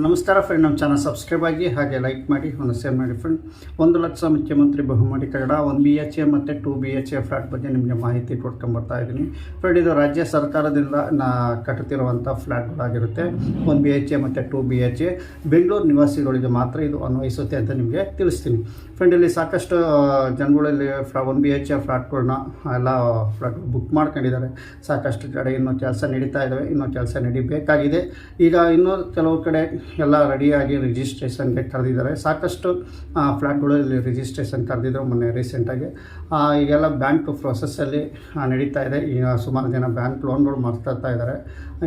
ನಮಸ್ಕಾರ ಫ್ರೆಂಡ್ ನಮ್ಮ channel subscribe ಆಗಿ ಹಾಗೆ ಲೈಕ್ ಮಾಡಿ, ಒಂದು ಶೇರ್ ಮಾಡಿ ಫ್ರೆಂಡ್ ಒಂದು ಲಕ್ಷ ಮುಖ್ಯಮಂತ್ರಿ ಬಹುಮಾಡಿ ಕನ್ನಡ, ಒಂದು ಬಿ ಎಚ್ ಎ ಮತ್ತು two B H A flat ಬಗ್ಗೆ ನಿಮಗೆ ಮಾಹಿತಿ ಕೊಟ್ಕೊಂಬರ್ತಾ ಇದ್ದೀನಿ. ಫ್ರೆಂಡ್ ಇದು ರಾಜ್ಯ ಸರ್ಕಾರದಿಂದ ನಾ ಕಟ್ಟುತ್ತಿರುವಂಥ ಫ್ಲ್ಯಾಟ್ಗಳಾಗಿರುತ್ತೆ ಒಂದು ಬಿ ಎಚ್ ಎ ಮತ್ತು two B H A Bengaluru ನಿವಾಸಿಗಳಿಗೆ ಮಾತ್ರ ಇದು ಅನ್ವಯಿಸುತ್ತೆ ಅಂತ ನಿಮಗೆ ತಿಳಿಸ್ತೀನಿ. ಫ್ರೆಂಡ್ ಇಲ್ಲಿ ಸಾಕಷ್ಟು ಜನಗಳಲ್ಲಿ ಫ್ಲಾ ಒನ್ ಬಿ ಎಚ್ ಎ ಫ್ಲಾಟ್ಗಳನ್ನ ಎಲ್ಲ ಫ್ಲಾಟ್ ಬುಕ್ ಮಾಡ್ಕೊಂಡಿದ್ದಾರೆ. ಸಾಕಷ್ಟು ಕಡೆ ಇನ್ನೂ ಕೆಲಸ ನಡೀತಾ ಇದ್ದಾವೆ ಇನ್ನೂ ಕೆಲಸ ನಡಿಬೇಕಾಗಿದೆ. ಈಗ ಇನ್ನೂ ಕೆಲವು ಕಡೆ ಎಲ್ಲ ರೆಡಿಯಾಗಿ ರಿಜಿಸ್ಟ್ರೇಷನ್ಗೆ ಕರೆದಿದ್ದಾರೆ. ಸಾಕಷ್ಟು ಫ್ಲ್ಯಾಟ್ಗಳಲ್ಲಿ ರಿಜಿಸ್ಟ್ರೇಷನ್ ಕರೆದಿದ್ದರು ಮೊನ್ನೆ ರೀಸೆಂಟಾಗಿ ಈಗೆಲ್ಲ ಬ್ಯಾಂಕ್ ಪ್ರೊಸೆಸ್ಸಲ್ಲಿ ನಡೀತಾ ಇದೆ. ಈಗ ಸುಮಾರು ಜನ ಬ್ಯಾಂಕ್ ಲೋನ್ಗಳು ಮಾಡ್ತಾ ಇದ್ದಾರೆ.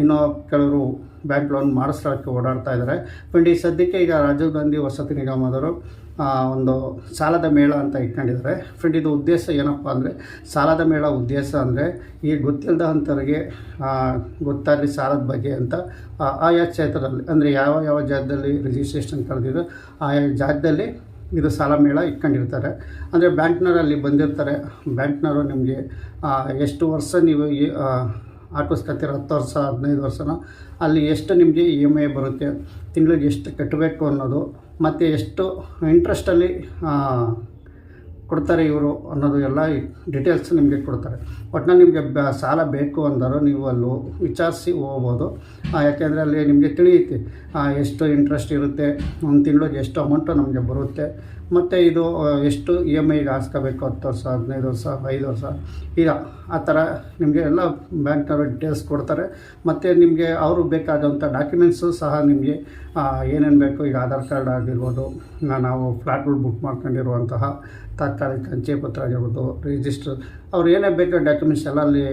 ಇನ್ನು ಕೆಲವರು ಬ್ಯಾಂಕ್ ಲೋನ್ ಮಾಡಿಸ್ಲಿಕ್ಕೆ ಓಡಾಡ್ತಾ ಇದ್ದಾರೆ. ಬಟ್ ಈ ಸದ್ಯಕ್ಕೆ ಈಗ ರಾಜೀವ್ ಗಾಂಧಿ ವಸತಿ ನಿಗಮದವರು ಒಂದು ಸಾಲದ ಮೇಳ ಅಂತ ಇಟ್ಕೊಂಡಿದ್ದಾರೆ. ಫ್ರೆಂಡ್ ಇದು ಉದ್ದೇಶ ಏನಪ್ಪ ಅಂದರೆ, ಸಾಲದ ಮೇಳ ಉದ್ದೇಶ ಅಂದರೆ, ಈ ಗೊತ್ತಿಲ್ಲದ ಅಂಥವ್ರಿಗೆ ಗೊತ್ತಾಗಲಿ ಸಾಲದ ಬಗ್ಗೆ ಅಂತ ಆಯಾ ಕ್ಷೇತ್ರದಲ್ಲಿ, ಅಂದರೆ ಯಾವ ಯಾವ ಜಾಗದಲ್ಲಿ ರಿಜಿಸ್ಟ್ರೇಷನ್ ಕರೆದಿದ್ರು ಆಯಾ ಜಾಗದಲ್ಲಿ ಇದು ಸಾಲ ಮೇಳ ಇಟ್ಕೊಂಡಿರ್ತಾರೆ. ಅಂದರೆ ಬ್ಯಾಂಕ್ನವರು ಅಲ್ಲಿ ಬಂದಿರ್ತಾರೆ. ಬ್ಯಾಂಕ್ನವರು ನಿಮಗೆ ಎಷ್ಟು ವರ್ಷ ನೀವು ಹಾಕಿಸ್ಕೊತೀರ ಹತ್ತು ವರ್ಷ, ಹದಿನೈದು ವರ್ಷನ? ಅಲ್ಲಿ ಎಷ್ಟು ನಿಮಗೆ ಇ ಎಂ ಐ ಬರುತ್ತೆ? ತಿಂಗಳಿಗೆ ಎಷ್ಟು ಕಟ್ಟಬೇಕು ಅನ್ನೋದು ಮತ್ತು ಎಷ್ಟು ಇಂಟ್ರೆಸ್ಟಲ್ಲಿ ಕೊಡ್ತಾರೆ ಇವರು ಅನ್ನೋದು ಎಲ್ಲ ಡೀಟೇಲ್ಸ್ ನಿಮಗೆ ಕೊಡ್ತಾರೆ. ಒಟ್ಟಿನಲ್ಲಿ ನಿಮಗೆ ಬ, ಸಾಲ ಬೇಕು ಅಂದರು ನೀವು ಅಲ್ಲಿ ವಿಚಾರಿಸಿ ಹೋಗ್ಬೋದು. ಯಾಕೆಂದರೆ ಅಲ್ಲಿ ನಿಮಗೆ ತಿಳಿಯುತ್ತೆ ಎಷ್ಟು ಇಂಟ್ರೆಸ್ಟ್ ಇರುತ್ತೆ, ಒಂದು ತಿಂಗಳಿಗೆ ಎಷ್ಟು ಅಮೌಂಟು ನಮಗೆ ಬರುತ್ತೆ. ಮತ್ತು ಇದು ಎಷ್ಟು ಇ ಎಂ ಐಗೆ ಹಾಸ್ಕೋಬೇಕು ಹತ್ತು ವರ್ಷ, ಹದಿನೈದು ವರ್ಷ, ಐದು ವರ್ಷ ಈಗ ಆ ಥರ ನಿಮಗೆ ಎಲ್ಲ ಬ್ಯಾಂಕ್ನವರು ಡೀಟೇಲ್ಸ್ ಕೊಡ್ತಾರೆ. ಮತ್ತು ನಿಮಗೆ ಅವರು ಬೇಕಾದಂಥ ಡಾಕ್ಯುಮೆಂಟ್ಸು ಸಹ ನಿಮಗೆ ಏನೇನು ಬೇಕು ಈಗ ಆಧಾರ್ ಕಾರ್ಡ್ ಆಗಿರ್ಬೋದು ನಾವು ಫ್ಲ್ಯಾಟ್ಗಳು ಬುಕ್ ಮಾಡ್ಕೊಂಡಿರುವಂತಹ ತಾತ್ಕಾಲಿಕ ಅಂಚೆ ಪತ್ರ ಆಗಿರ್ಬೋದು ರಿಜಿಸ್ಟರ್ ಅವ್ರು ಏನೇ ಬೇಕೋ ಡಾಕ್ಯುಮೆಂಟ್ಸ್ ಎಲ್ಲ ಅಲ್ಲಿ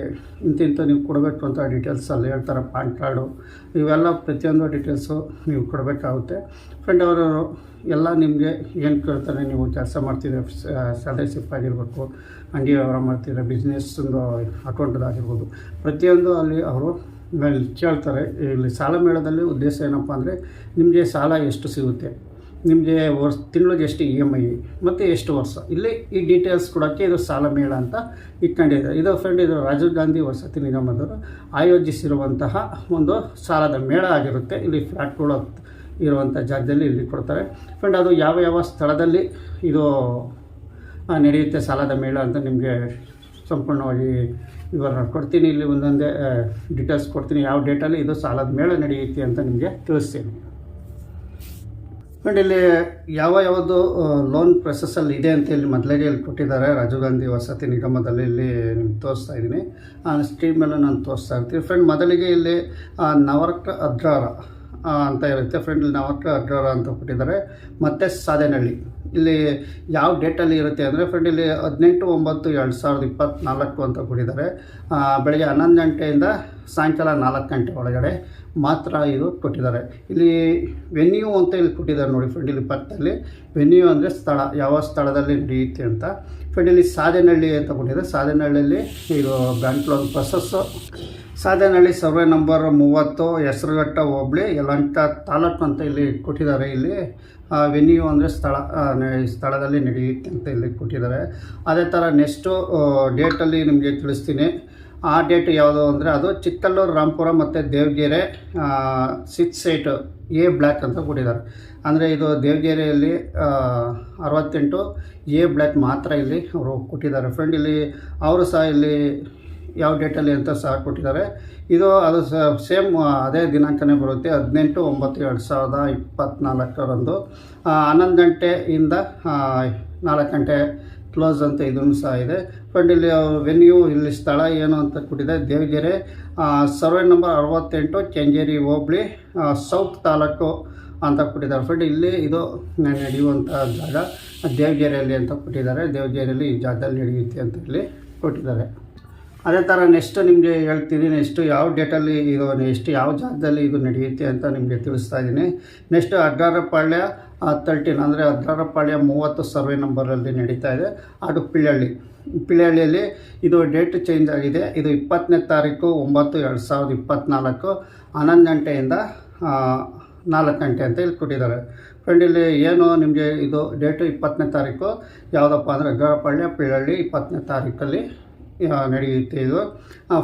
ಇಂತಿಂತ ನೀವು ಕೊಡಬೇಕು ಅಂತ ಡೀಟೇಲ್ಸ್ ಅಲ್ಲಿ ಹೇಳ್ತಾರೆ, ಪಾನ್ ಕಾರ್ಡು. ಇವೆಲ್ಲ ಪ್ರತಿಯೊಂದು ಡೀಟೇಲ್ಸು ನೀವು ಕೊಡಬೇಕಾಗುತ್ತೆ. ಫ್ರೆಂಡ್ ಅವರು ಎಲ್ಲ ನಿಮಗೆ ಏನು ಕೇಳ್ತಾರೆ ನೀವು ಕೆಲಸ ಮಾಡ್ತಿದ್ರೆ ಸ್ಯಾಲರಿ ಸಿಪ್ ಆಗಿರಬೇಕು, ಅಂಗಡಿ ವ್ಯವಹಾರ ಮಾಡ್ತಿದ್ರೆ ಬಿಸ್ನೆಸ್ ಒಂದು ಅಕೌಂಟ್ದಾಗಿರ್ಬೋದು ಪ್ರತಿಯೊಂದು ಅಲ್ಲಿ ಅವರು ಕೇಳ್ತಾರೆ. ಇಲ್ಲಿ ಸಾಲ ಮೇಳದಲ್ಲಿ ಉದ್ದೇಶ ಏನಪ್ಪ ಅಂದರೆ ನಿಮಗೆ ಸಾಲ ಎಷ್ಟು ಸಿಗುತ್ತೆ? ನಿಮಗೆ ವರ್ಷ, ತಿಂಗಳಿಗೆ ಎಷ್ಟು ಇ ಎಂ ಐ ಮತ್ತು ಎಷ್ಟು ವರ್ಷ? ಇಲ್ಲಿ ಈ ಡೀಟೇಲ್ಸ್ ಕೊಡೋಕ್ಕೆ ಇದು ಸಾಲ ಮೇಳ ಅಂತ ಇಟ್ಕೊಂಡಿದೆ. ಇದು ಫ್ರೆಂಡ್ ಇದು ರಾಜೀವ್ ಗಾಂಧಿ ವಸತಿ ನಿಗಮದವರು ಆಯೋಜಿಸಿರುವಂತಹ ಒಂದು ಸಾಲದ ಮೇಳ ಆಗಿರುತ್ತೆ. ಇಲ್ಲಿ ಫ್ಲ್ಯಾಟ್ಗಳು ಇರುವಂಥ ಜಾಗದಲ್ಲಿ ಇಲ್ಲಿ ಕೊಡ್ತಾರೆ. ಫ್ರೆಂಡ್ ಅದು ಯಾವ ಯಾವ ಸ್ಥಳದಲ್ಲಿ ಇದು ನಡೆಯುತ್ತೆ ಸಾಲದ ಮೇಳ ಅಂತ ನಿಮಗೆ ಸಂಪೂರ್ಣವಾಗಿ ವಿವರ ಕೊಡ್ತೀನಿ. ಇಲ್ಲಿ ಒಂದೊಂದೇ ಡೀಟೇಲ್ಸ್ ಕೊಡ್ತೀನಿ. ಯಾವ ಡೇಟಲ್ಲಿ ಇದು ಸಾಲದ ಮೇಳ ನಡೆಯುತ್ತೆ ಅಂತ ನಿಮಗೆ ತಿಳಿಸ್ತೀನಿ. ಫ್ರೆಂಡ್ ಇಲ್ಲಿ ಯಾವ ಯಾವುದು ಲೋನ್ ಪ್ರೊಸೆಸ್ಸಲ್ಲಿ ಇದೆ ಅಂತ ಇಲ್ಲಿ ಮೊದಲಿಗೆ ಇಲ್ಲಿ ಕೊಟ್ಟಿದ್ದಾರೆ. ರಾಜೀವ್ ಗಾಂಧಿ ವಸತಿ ನಿಗಮದಲ್ಲಿ ಇಲ್ಲಿ ನಿಮ್ಗೆ ತೋರಿಸ್ತಾ ಇದ್ದೀನಿ. ಆ ಸ್ಟ್ರೀಮ್ ಮೇಲೆ ನಾನು ತೋರಿಸ್ತಾ ಇರ್ತೀನಿ. ಫ್ರೆಂಡ್ ಮೊದಲಿಗೆ ಇಲ್ಲಿ ನವರಕ ಅದ್ರಾರ ಅಂತ ಇರುತ್ತೆ. ಫ್ರೆಂಡ್ ಇಲ್ಲಿ ನವರಕ ಅದ್ರಾರ ಅಂತ ಕೊಟ್ಟಿದ್ದಾರೆ. ಮತ್ತು ಸಾಧೆನಹಳ್ಳಿ ಇಲ್ಲಿ ಯಾವ ಡೇಟಲ್ಲಿ ಇರುತ್ತೆ ಅಂದರೆ ಫ್ರೆಂಡ್ ಇಲ್ಲಿ ಹದಿನೆಂಟು ಒಂಬತ್ತು ಎರಡು ಸಾವಿರದ ಇಪ್ಪತ್ತ್ನಾಲ್ಕು ಅಂತ ಕೊಟ್ಟಿದ್ದಾರೆ. ಬೆಳಗ್ಗೆ ಹನ್ನೊಂದು ಗಂಟೆಯಿಂದ ಸಾಯಂಕಾಲ ನಾಲ್ಕು ಗಂಟೆ ಒಳಗಡೆ ಮಾತ್ರ ಇದು ಕೊಟ್ಟಿದ್ದಾರೆ. ಇಲ್ಲಿ ವೆನ್ಯೂ ಅಂತ ಇಲ್ಲಿ ಕೊಟ್ಟಿದ್ದಾರೆ ನೋಡಿ ಫ್ರೆಂಡ್ ಇಲ್ಲಿ ಪಕ್ಕದಲ್ಲಿ. ವೆನ್ಯೂ ಅಂದರೆ ಸ್ಥಳ, ಯಾವ ಸ್ಥಳದಲ್ಲಿ ನಡೆಯುತ್ತೆ ಅಂತ. ಫ್ರೆಂಡ್ ಇಲ್ಲಿ ಸಾಧೆನಹಳ್ಳಿ ಅಂತ ಕೊಟ್ಟಿದ್ದಾರೆ. ಸಾಧೆನಹಳ್ಳಿಯಲ್ಲಿ ಇದು bank loan process Sadenahalli survey number ಮೂವತ್ತು, ಹೆಸರುಘಟ್ಟ ಹೋಬಳಿ ಯಲಂಕ ತಾಲೂಕು ಅಂತ ಇಲ್ಲಿ ಕೊಟ್ಟಿದ್ದಾರೆ. ಇಲ್ಲಿ ವೆನ್ಯೂ ಅಂದರೆ ಸ್ಥಳ ಸ್ಥಳದಲ್ಲಿ ನಡೆಯುತ್ತೆ ಅಂತ ಇಲ್ಲಿ ಕೊಟ್ಟಿದ್ದಾರೆ. ಅದೇ ಥರ ನೆಕ್ಸ್ಟು ಡೇಟಲ್ಲಿ ನಿಮಗೆ ತಿಳಿಸ್ತೀನಿ. ಆ ಡೇಟ್ ಯಾವುದು ಅಂದರೆ ಅದು ಚಿಕ್ಕಲ್ಲೂರು ರಾಂಪುರ ಮತ್ತು Devagere six site A block ಅಂತ ಕೊಟ್ಟಿದ್ದಾರೆ. ಅಂದರೆ ಇದು ದೇವಗೆರೆಯಲ್ಲಿ ಅರವತ್ತೆಂಟು ಎ ಬ್ಲ್ಯಾಕ್ ಮಾತ್ರ ಇಲ್ಲಿ ಅವರು ಕೊಟ್ಟಿದ್ದಾರೆ. ಫ್ರೆಂಡ್ ಇಲ್ಲಿ ಅವರು ಸಹ ಇಲ್ಲಿ ಯಾವ ಡೇಟಲ್ಲಿ ಅಂತ ಸಹ ಕೊಟ್ಟಿದ್ದಾರೆ. ಇದು ಅದು ಸೇಮ್ ಅದೇ ದಿನಾಂಕನೇ ಬರುತ್ತೆ. ಹದಿನೆಂಟು ಒಂಬತ್ತು ಎರಡು ಸಾವಿರದ ಇಪ್ಪತ್ತ್ನಾಲ್ಕರಂದು ಹನ್ನೊಂದು ಗಂಟೆಯಿಂದ ನಾಲ್ಕು ಗಂಟೆ ಕ್ಲೋಸ್ ಅಂತ ಇದನ್ನು ಸಹ ಇದೆ. ಫ್ರೆಂಡ್ ಇಲ್ಲಿ ವೆನ್ಯೂ ಇಲ್ಲಿ ಸ್ಥಳ ಏನು ಅಂತ ಕೊಟ್ಟಿದೆ. ದೇವಗೆರೆ ಸರ್ವೆ ನಂಬರ್ ಅರವತ್ತೆಂಟು ಕೆಂಗೇರಿ ಹೋಬಳಿ ಸೌತ್ ತಾಲೂಕು ಅಂತ ಕೊಟ್ಟಿದ್ದಾರೆ. ಫ್ರೆಂಡ್ ಇಲ್ಲಿ ಇದು ನಡೆಯುವಂಥ ಜಾಗ ದೇವಗೆರೆಯಲ್ಲಿ ಅಂತ ಕೊಟ್ಟಿದ್ದಾರೆ. ದೇವಗೆರೆಯಲ್ಲಿ ಈ ಜಾಗದಲ್ಲಿ ನಡೆಯುತ್ತೆ ಅಂತ ಇಲ್ಲಿ ಕೊಟ್ಟಿದ್ದಾರೆ. ಅದೇ ಥರ ನೆಕ್ಸ್ಟ್ ನಿಮಗೆ ಹೇಳ್ತೀನಿ ನೆಕ್ಸ್ಟ್ ಯಾವ ಡೇಟಲ್ಲಿ ಇದು ನೆಕ್ಸ್ಟ್ ಯಾವ ಜಾಗದಲ್ಲಿ ಇದು ನಡೆಯುತ್ತೆ ಅಂತ ನಿಮಗೆ ತಿಳಿಸ್ತಾ ಇದ್ದೀನಿ. ನೆಕ್ಸ್ಟ್ ಅಡ್ಡಾರಪಾಳ್ಯ ತರ್ಟೀನ್ ಅಂದರೆ ಹದಿನಾರಪಾಳ್ಯ ಮೂವತ್ತು ಸರ್ವೆ ನಂಬರಲ್ಲಿ ನಡೀತಾ ಇದೆ. ಅದು ಪಿಳ್ಳಳ್ಳಿ ಪಿಳ್ಳಹಳ್ಳಿಯಲ್ಲಿ ಇದು ಡೇಟ್ ಚೇಂಜ್ ಆಗಿದೆ. ಇದು ಇಪ್ಪತ್ತನೇ ತಾರೀಕು ಒಂಬತ್ತು ಎರಡು ಸಾವಿರದ ಇಪ್ಪತ್ತ್ನಾಲ್ಕು ಹನ್ನೊಂದು ಗಂಟೆಯಿಂದ ನಾಲ್ಕು ಗಂಟೆ ಅಂತ ಇಲ್ಲಿ ಕೊಟ್ಟಿದ್ದಾರೆ ಫ್ರೆಂಡ್, ಇಲ್ಲಿ ಏನು ನಿಮಗೆ ಇದು ಡೇಟು ಇಪ್ಪತ್ತನೇ ತಾರೀಕು ಯಾವುದಪ್ಪ ಅಂದರೆ ಅಗ್ರಪಾಳ್ಯ ಪಿಳ್ಳಳ್ಳಿ ಇಪ್ಪತ್ತನೇ ತಾರೀಕಲ್ಲಿ ನಡೆಯುತ್ತೆ ಇದು.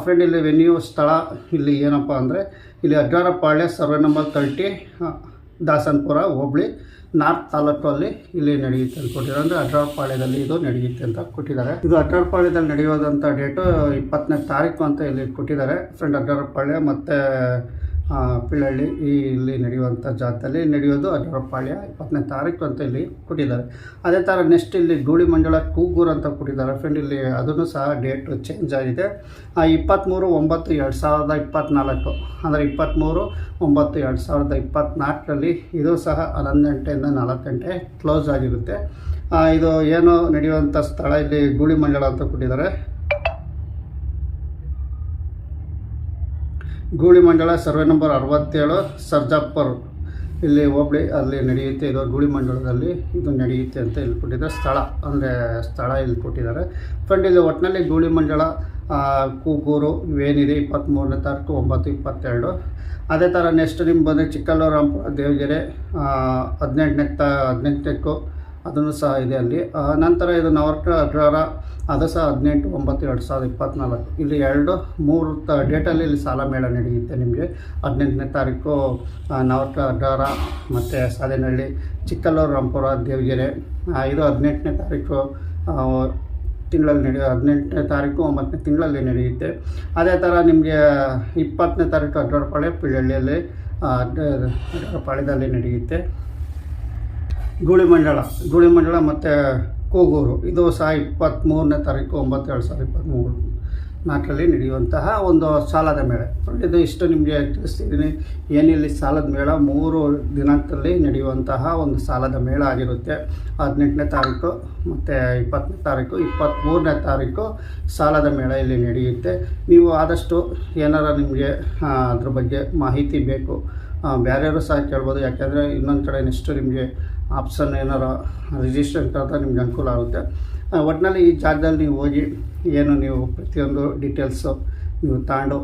ಫ್ರೆಂಡ್, ಇಲ್ಲಿ ವೆನ್ಯೂ ಸ್ಥಳ ಇಲ್ಲಿ ಏನಪ್ಪ ಅಂದರೆ ಇಲ್ಲಿ Addarapalya survey number thirty Dasanapura, ಹೋಬಳಿ, ನಾರ್ತ್ ತಾಲೂಕಲ್ಲಿ ಇಲ್ಲಿ ನಡೆಯುತ್ತೆ ಅಂತ ಕೊಟ್ಟಿದ್ದಾರೆ. ಅಂದರೆ ಅಡ್ರಾಪಾಳ್ಯದಲ್ಲಿ ಇದು ನಡೆಯುತ್ತೆ ಅಂತ ಕೊಟ್ಟಿದ್ದಾರೆ. ಇದು ಅಡ್ರಾಪಾಳ್ಯದಲ್ಲಿ ನಡೆಯೋದಂಥ ಡೇಟು ಇಪ್ಪತ್ತನೇ ತಾರೀಕು ಅಂತ ಇಲ್ಲಿ ಕೊಟ್ಟಿದ್ದಾರೆ. ಫ್ರೆಂಡ್ ಅಡ್ರಾಪಾಳ್ಯ ಮತ್ತು ಪಿಳ್ಳಳ್ಳಿ ಈ ಇಲ್ಲಿ ನಡೆಯುವಂಥ ಜಾಗದಲ್ಲಿ ನಡೆಯೋದು ಅದರಪಾಳ್ಯ ಇಪ್ಪತ್ತನೇ ತಾರೀಕು ಅಂತ ಇಲ್ಲಿ ಕೊಟ್ಟಿದ್ದಾರೆ. ಅದೇ ಥರ ನೆಕ್ಸ್ಟ್ ಇಲ್ಲಿ ಗೂಳಿ ಮಂಡಳ ಕೂಗೂರು ಅಂತ ಕೊಟ್ಟಿದ್ದಾರೆ. ಫ್ರೆಂಡ್ ಇಲ್ಲಿ ಅದನ್ನು ಸಹ ಡೇಟ್ ಚೇಂಜ್ ಆಗಿದೆ. ಇಪ್ಪತ್ತ್ಮೂರು ಒಂಬತ್ತು ಎರಡು ಸಾವಿರದ ಇಪ್ಪತ್ತ್ನಾಲ್ಕು ಅಂದರೆ ಇಪ್ಪತ್ತ್ಮೂರು ಒಂಬತ್ತು ಎರಡು ಸಾವಿರದ ಇಪ್ಪತ್ತ್ನಾಲ್ಕರಲ್ಲಿ ಇದು ಸಹ ಹನ್ನೊಂದು ಗಂಟೆಯಿಂದ ನಾಲ್ಕು ಗಂಟೆ ಕ್ಲೋಸ್ ಆಗಿರುತ್ತೆ. ಇದು ಏನು ನಡೆಯುವಂಥ ಸ್ಥಳ ಇಲ್ಲಿ ಗೂಳಿ ಮಂಡಳ ಅಂತ ಕೊಟ್ಟಿದ್ದಾರೆ. ಗೂಳಿ ಮಂಡಳ ಸರ್ವೆ ನಂಬರ್ ಅರವತ್ತೇಳು ಸರ್ಜಾಪುರ್. ಇಲ್ಲಿ ಹೋಬಳಿ ಅಲ್ಲಿ ನಡೆಯುತ್ತೆ ಇದು ಗೂಳಿ ಮಂಡಳದಲ್ಲಿ ಇದು ನಡೆಯುತ್ತೆ ಅಂತ ಇಲ್ಲಿ ಕೊಟ್ಟಿದ್ದಾರೆ ಸ್ಥಳ ಅಂದರೆ ಸ್ಥಳ ಇಲ್ಲಿ ಕೊಟ್ಟಿದ್ದಾರೆ ಫ್ರೆಂಡ್ ಇಲ್ಲಿ ಒಟ್ಟಿನಲ್ಲಿ ಗೂಳಿ ಮಂಡಳ ಆ, ಕೂಗೂರು ಇವೇನಿದೆ ಇಪ್ಪತ್ತ್ಮೂರನೇ ತಾರೀಕು ಒಂಬತ್ತು ಇಪ್ಪತ್ತೆರಡು. ಅದೇ ಥರ ನೆಕ್ಸ್ಟ್ ನಿಮ್ಮ ಬಂದರೆ ಚಿಕ್ಕಲ್ಲೂರಾಂಪುರ ದೇವಗೆರೆ ಹದಿನೆಂಟನೇ ತ ಹದಿನೆಂಟಕ್ಕೂ ಅದನ್ನು ಸಹ ಇದೆ ಅಲ್ಲಿ. ನಂತರ ಇದು ನವರ್ಕ ಅಗ್ರಹಾರ ಅದು ಸಹ ಹದಿನೆಂಟು, ಒಂಬತ್ತು, ಎರಡು ಸಾವಿರದ ಇಪ್ಪತ್ತ್ನಾಲ್ಕು ಇಲ್ಲಿ ಎರಡು, ಮೂರು ತ, ಡೇಟಲ್ಲಿ ಇಲ್ಲಿ ಸಾಲ ಮೇಳ ನಡೆಯುತ್ತೆ ನಿಮಗೆ. ಹದಿನೆಂಟನೇ ತಾರೀಕು ನವರ್ಕ ಅಗ್ರಹಾರ ಮತ್ತು ಸಾಲಿನಹಳ್ಳಿ ಚಿಕ್ಕಲ್ಲೂರು, ರಾಂಪುರ, ದೇವಗೆರೆ. ಇದು ಹದಿನೆಂಟನೇ ತಾರೀಕು ತಿಂಗಳಲ್ಲಿ ನಡೆಯೋ, ಹದಿನೆಂಟನೇ ತಾರೀಕು, ಒಂಬತ್ತನೇ ತಿಂಗಳಲ್ಲಿ ನಡೆಯುತ್ತೆ. ಅದೇ ಥರ ನಿಮಗೆ ಇಪ್ಪತ್ತನೇ ತಾರೀಕು ಅಡ್ರಪಾಳೆ ಪಿಳ್ಳಿಯಲ್ಲಿ ಅಡ್ರಪಾಳ್ಯದಲ್ಲಿ ನಡೆಯುತ್ತೆ. ಗೂಳಿ ಮಂಡಳ ಗೂಳಿ ಮಂಡಳ ಮತ್ತು ಕೂಗೂರು. ಇದು ಸಹ ಇಪ್ಪತ್ತ್ಮೂರನೇ ತಾರೀಕು ಒಂಬತ್ತು ಎರಡು ಸಾವಿರದ ಇಪ್ಪತ್ತ್ಮೂರು ನಾಲ್ಕರಲ್ಲಿ ನಡೆಯುವಂತಹ ಒಂದು ಸಾಲದ ಮೇಳ. ಇದು ಇಷ್ಟು ನಿಮಗೆ ತಿಳಿಸ್ತಿದ್ದೀನಿ. ಏನಿಲ್ಲಿ ಸಾಲದ ಮೇಳ? ಮೂರು ದಿನಾಂಕದಲ್ಲಿ ನಡೆಯುವಂತಹ ಒಂದು ಸಾಲದ ಮೇಳ ಆಗಿರುತ್ತೆ. ಹದಿನೆಂಟನೇ ತಾರೀಕು ಮತ್ತು ಇಪ್ಪತ್ತನೇ ತಾರೀಕು ಇಪ್ಪತ್ತ್ಮೂರನೇ ತಾರೀಕು ಸಾಲದ ಮೇಳ ಇಲ್ಲಿ ನಡೆಯುತ್ತೆ. ನೀವು ಆದಷ್ಟು ಏನಾರ ನಿಮಗೆ ಅದ್ರ ಬಗ್ಗೆ ಮಾಹಿತಿ ಬೇಕು. ಬೇರೆಯವರು ಸಹ ಕೇಳ್ಬೋದು. ಯಾಕೆಂದರೆ ಇನ್ನೊಂದು ಕಡೆ ನೆಕ್ಸ್ಟ್ ನಿಮಗೆ ಆಪ್ಷನ್ ಏನಾರ ರಿಜಿಸ್ಟರ್ ಅಂತ ನಿಮ್ಗೆ ಅನುಕೂಲ ಆಗುತ್ತೆ. ಒಟ್ಟಿನಲ್ಲಿ ಈ ಜಾಗದಲ್ಲಿ ನೀವು ಹೋಗಿ ಏನು ನೀವು ಪ್ರತಿಯೊಂದು ಡೀಟೇಲ್ಸು ನೀವು ತಗೊಂಡು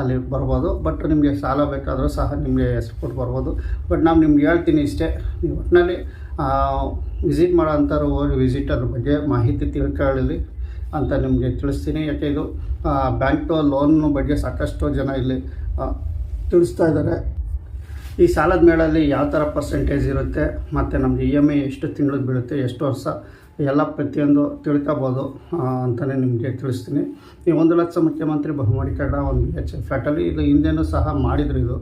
ಅಲ್ಲಿ ಬರ್ಬೋದು. ಬಟ್ ನಿಮಗೆ ಸಾಲ ಬೇಕಾದರೂ ಸಹ ನಿಮಗೆ ಸಪೋರ್ಟ್ ಬರ್ಬೋದು. ಬಟ್ ನಾವು ನಿಮ್ಗೆ ಹೇಳ್ತೀನಿ ಇಷ್ಟೇ, ನೀವು ಒಟ್ಟಿನಲ್ಲಿ ವಿಸಿಟ್ ಮಾಡೋ ಅಂಥವ್ರು ಹೋಗಿ ವಿಸಿಟ್ ಅದ್ರ ಬಗ್ಗೆ ಮಾಹಿತಿ ತಿಳ್ಕೊಳ್ಳಿ ಅಂತ ನಿಮಗೆ ತಿಳಿಸ್ತೀನಿ. ಯಾಕೆ ಇದು ಬ್ಯಾಂಕ್ ಲೋನ್ ಬಗ್ಗೆ ಸಾಕಷ್ಟು ಜನ ಇಲ್ಲಿ ತಿಳಿಸ್ತಾ ಇದ್ದಾರೆ. ಈ ಸಾಲದ ಮೇಳಲ್ಲಿ ಯಾವ ಥರ ಪರ್ಸೆಂಟೇಜ್ ಇರುತ್ತೆ, ಮತ್ತು ನಮಗೆ ಇ ಎಂ ಐ ಎಷ್ಟು ತಿಂಗಳಿಗೆ ಬೀಳುತ್ತೆ, ಎಷ್ಟು ವರ್ಷ, ಎಲ್ಲ ಪ್ರತಿಯೊಂದು ತಿಳ್ಕೊಬೋದು ಅಂತಲೇ ನಿಮಗೆ ತಿಳಿಸ್ತೀನಿ. ಈ ಒಂದು ಲಕ್ಷ ಮುಖ್ಯಮಂತ್ರಿ ಬಹುಮಾಡಿ ಕಡ ಒಂದು ಬಿ ಎಚ್ ಫ್ಲ್ಯಾಟಲ್ಲಿ ಇದು ಹಿಂದೆನೂ ಸಹ ಮಾಡಿದ್ರು ಇದು.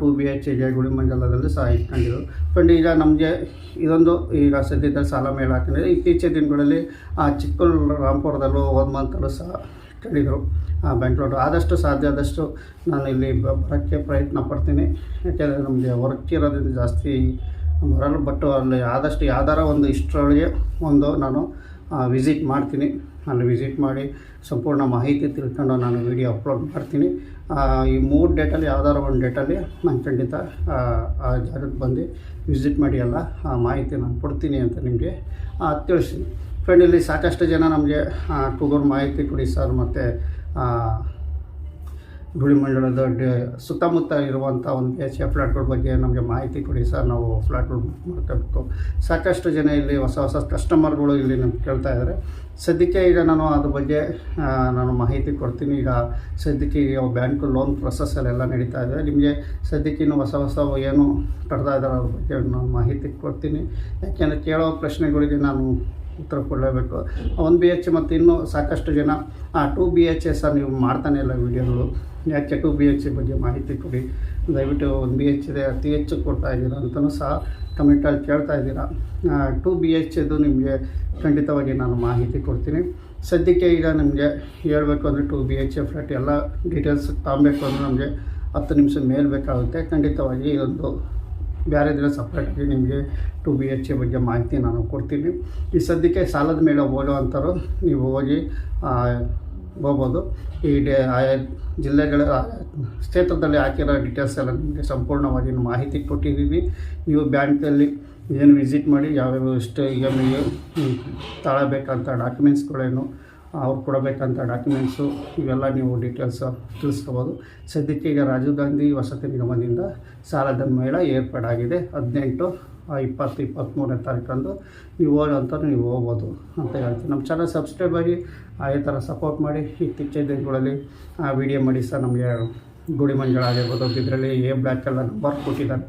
ಟು ಬಿ ಎಚ್ಗೆ ಗುಡಿಮಂಡಲದಲ್ಲಿ ಸಹ ಇಟ್ಕೊಂಡಿದ್ರು. ಫ್ರೆಂಡ್ ಈಗ ನಮಗೆ ಇದೊಂದು ಈಗ ಸದ್ಯದಲ್ಲಿ ಸಾಲ ಮೇಳ. ಹಾಕಿದ್ರೆ ಇತ್ತೀಚಿನ ದಿನಗಳಲ್ಲಿ, ಆ ರಾಮ್ಪುರದಲ್ಲೂ ಒಂದು ಮಂತಲ್ಲೂ ಸಹ ಕೇಳಿದರು ಬೆಂಗಳೂರು ಆದಷ್ಟು ಸಾಧ್ಯ ಆದಷ್ಟು ನಾನು ಇಲ್ಲಿ ಬರೋಕ್ಕೆ ಪ್ರಯತ್ನ ಪಡ್ತೀನಿ. ಯಾಕೆಂದರೆ ನಮಗೆ ವರ್ಕ್ ಇರೋದ್ರಿಂದ ಜಾಸ್ತಿ ಬರಲ್ಲ ಬಟ್ ಅಲ್ಲಿ ಆದಷ್ಟು ಯಾವ್ದಾರ ಒಂದು ಇಷ್ಟರೊಳಗೆ ಒಂದು ನಾನು ವಿಸಿಟ್ ಮಾಡ್ತೀನಿ. ಅಲ್ಲಿ ವಿಸಿಟ್ ಮಾಡಿ ಸಂಪೂರ್ಣ ಮಾಹಿತಿ ತಿಳ್ಕೊಂಡು ನಾನು ವಿಡಿಯೋ ಅಪ್ಲೋಡ್ ಮಾಡ್ತೀನಿ. ಈ ಮೂರು ಡೇಟಲ್ಲಿ ಯಾವ್ದಾರ ಒಂದು ಡೇಟಲ್ಲಿ ನಾನು ಖಂಡಿತ ಆ, ಜಾಗಕ್ಕೆ ಬಂದು ವಿಸಿಟ್ ಮಾಡಿ ಎಲ್ಲ ಆ ಮಾಹಿತಿ ನಾನು ಕೊಡ್ತೀನಿ ಅಂತ ನಿಮಗೆ ತಿಳಿಸ್ತೀನಿ. ಫ್ರೆಂಡ್ ಇಲ್ಲಿ ಸಾಕಷ್ಟು ಜನ ನಮಗೆ ಕೂಗೂರು ಮಾಹಿತಿ ಕೊಡಿ ಸರ್, ಮತ್ತು ಗುಳಿಮಂಡಲದ ಮಂಡಳದ ಸುತ್ತಮುತ್ತ ಇರುವಂಥ ಒಂದು ಎಚ್ ಎ ಫ್ಲ್ಯಾಟ್ಗಳ ಬಗ್ಗೆ ನಮಗೆ ಮಾಹಿತಿ ಕೊಡಿ ಸರ್, ನಾವು ಫ್ಲ್ಯಾಟ್ಗಳು ಬುಕ್ ಮಾಡ್ಕೋಬೇಕು. ಸಾಕಷ್ಟು ಜನ ಇಲ್ಲಿ ಹೊಸ ಹೊಸ ಕಸ್ಟಮರ್ಗಳು ಇಲ್ಲಿ ನಮ್ಗೆ ಕೇಳ್ತಾ ಇದ್ದಾರೆ ಸದ್ಯಕ್ಕೆ ಈಗ ನಾನು ಅದ್ರ ಬಗ್ಗೆ ನಾನು ಮಾಹಿತಿ ಕೊಡ್ತೀನಿ. ಈಗ ಸದ್ಯಕ್ಕೆ ಈಗ ಬ್ಯಾಂಕ್ ಲೋನ್ ಪ್ರೊಸೆಸ್ಸಲ್ಲೆಲ್ಲ ನಡೀತಾ ಇದೆ. ನಿಮಗೆ ಸದ್ಯಕ್ಕೆ ಇನ್ನು ಹೊಸ ಹೊಸ ಏನು ಕಟ್ತಾ ಇದ್ದಾರೆ ಅದ್ರ ಬಗ್ಗೆ ನಾನು ಮಾಹಿತಿ ಕೊಡ್ತೀನಿ. ಯಾಕೆಂದರೆ ಕೇಳೋ ಪ್ರಶ್ನೆಗಳಿಗೆ ನಾನು ಉತ್ತರ ಕೊಡಲೇಬೇಕು ಒನ್ ಬಿ ಎಚ್ ಮತ್ತು ಇನ್ನೂ ಸಾಕಷ್ಟು ಜನ ಟು ಬಿ ಎಚ್ ಸರ್ ನೀವು ಮಾಡ್ತಾನೆ ಇಲ್ಲ ವೀಡಿಯೋಗಳು. ಯಾಕೆ ಟು ಬಿ ಎಚ್ ಬಗ್ಗೆ ಮಾಹಿತಿ ಕೊಡಿ. ದಯವಿಟ್ಟು ಒನ್ ಬಿ ಎಚ್ ಇದೆ, ಅತಿ ಹೆಚ್ಚು ಕೊಡ್ತಾ ಇದ್ದೀರಾ ಅಂತಲೂ ಸಹ ಕಮೆಂಟಲ್ಲಿ ಕೇಳ್ತಾ ಇದ್ದೀರಾ. ಟು ಬಿ ಎಚ್ ಇದು ನಿಮಗೆ ಖಂಡಿತವಾಗಿ ನಾನು ಮಾಹಿತಿ ಕೊಡ್ತೀನಿ. ಸದ್ಯಕ್ಕೆ ಈಗ ನಿಮಗೆ ಹೇಳಬೇಕು ಅಂದರೆ ಟು ಬಿ ಎಚ್ ಫ್ಲ್ಯಾಟ್ ಎಲ್ಲ ಡೀಟೇಲ್ಸ್ ತಗೊಬೇಕು ಅಂದರೆ ನಮಗೆ ಹತ್ತು ನಿಮಿಷ ಮೇಲೆ ಬೇಕಾಗುತ್ತೆ. ಖಂಡಿತವಾಗಿ ಇದೊಂದು ಬೇರೆ ದಿನ ಸಪ್ರೇಟಾಗಿ ನಿಮಗೆ ಟು ಬಿ ಎಚ್ ಎ ಬಗ್ಗೆ ಮಾಹಿತಿ ನಾನು ಕೊಡ್ತೀನಿ. ಈ ಸದ್ಯಕ್ಕೆ ಸಾಲದ ಮೇಲೆ ಹೋಗುವಂಥವ್ರು ನೀವು ಹೋಗಿ ಹೋಗ್ಬೋದು. ಈ ಡೇ ಆಯಾ ಜಿಲ್ಲೆಗಳ ಕ್ಷೇತ್ರದಲ್ಲಿ ಹಾಕಿರೋ ಡೀಟೇಲ್ಸ್ ಎಲ್ಲ ನಿಮಗೆ ಸಂಪೂರ್ಣವಾಗಿ ಮಾಹಿತಿ ಕೊಟ್ಟಿದ್ದೀವಿ. ನೀವು ಬ್ಯಾಂಕಲ್ಲಿ ಏನು ವಿಸಿಟ್ ಮಾಡಿ, ಯಾವ್ಯಾವ ಎಷ್ಟು ಈಗ ಎಂ ಐ ತಗೊಳ್ಬೇಕಂತ ಡಾಕ್ಯುಮೆಂಟ್ಸ್ಗಳೇನು ಅವ್ರು ಕೊಡಬೇಕಂತ ಡಾಕ್ಯುಮೆಂಟ್ಸು, ಇವೆಲ್ಲ ನೀವು ಡೀಟೇಲ್ಸ್ ತಿಳಿಸ್ಕೋಬೋದು. ಸದ್ಯಕ್ಕೆ ಈಗ ರಾಜೀವ್ ಗಾಂಧಿ ವಸತಿ ನಿಗಮದಿಂದ ಸಾಲದ ಮೇಳ ಏರ್ಪಾಡಾಗಿದೆ. ಹದಿನೆಂಟು ಇಪ್ಪತ್ತು ಇಪ್ಪತ್ತ್ಮೂರನೇ ತಾರೀಕಂದು ನೀವು ಹೋಗೋಂಥ ನೀವು ಹೋಗ್ಬೋದು ಅಂತ ಹೇಳ್ತೀನಿ. ನಮ್ಮ ಚಾನಲ್ ಸಬ್ಸ್ಕ್ರೈಬ್ ಆಗಿ ಅದೇ ಥರ ಸಪೋರ್ಟ್ ಮಾಡಿ. ಇತ್ತೀಚಿನ ದಿನಗಳಲ್ಲಿ ವಿಡಿಯೋ ಮಾಡಿ ಸರ್ ನಮಗೆ ಗುಡಿ ಮಂಜಳ ಆಗಿರ್ಬೋದು ಇದರಲ್ಲಿ ಎ ಬ್ಲ್ಯಾಕ್ ಎಲ್ಲ ನಂಬರ್ ಕೊಟ್ಟಿದ್ದಾರೆ.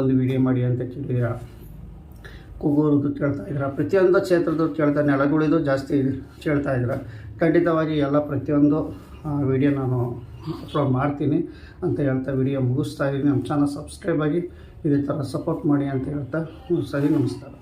ಒಂದು ವಿಡಿಯೋ ಮಾಡಿ ಅಂತ ಕೇಳಿದ್ದೀರಾ? ಕೂಗೋರ್ದು ಕೇಳ್ತಾ ಇದ್ದೀರಾ. ಪ್ರತಿಯೊಂದು ಕ್ಷೇತ್ರದ್ದು ಕೇಳ್ತಾ ನೆಲಗುಳಿದು ಜಾಸ್ತಿ ಕೇಳ್ತಾ ಇದ್ದೀರಾ. ಖಂಡಿತವಾಗಿ ಎಲ್ಲ ಪ್ರತಿಯೊಂದು ವಿಡಿಯೋ ನಾನು ಅಪ್ಲೋಡ್ ಮಾಡ್ತೀನಿ ಅಂತ ಹೇಳ್ತಾ ವಿಡಿಯೋ ಮುಗಿಸ್ತಾ ಇದ್ದೀನಿ. ನಮ್ಮ ಚಾನಲ್ ಸಬ್ಸ್ಕ್ರೈಬ್ ಆಗಿ, ಇದೇ ಥರ ಸಪೋರ್ಟ್ ಮಾಡಿ ಅಂತ ಹೇಳ್ತಾ, ಸರಿ, ನಮಸ್ಕಾರ.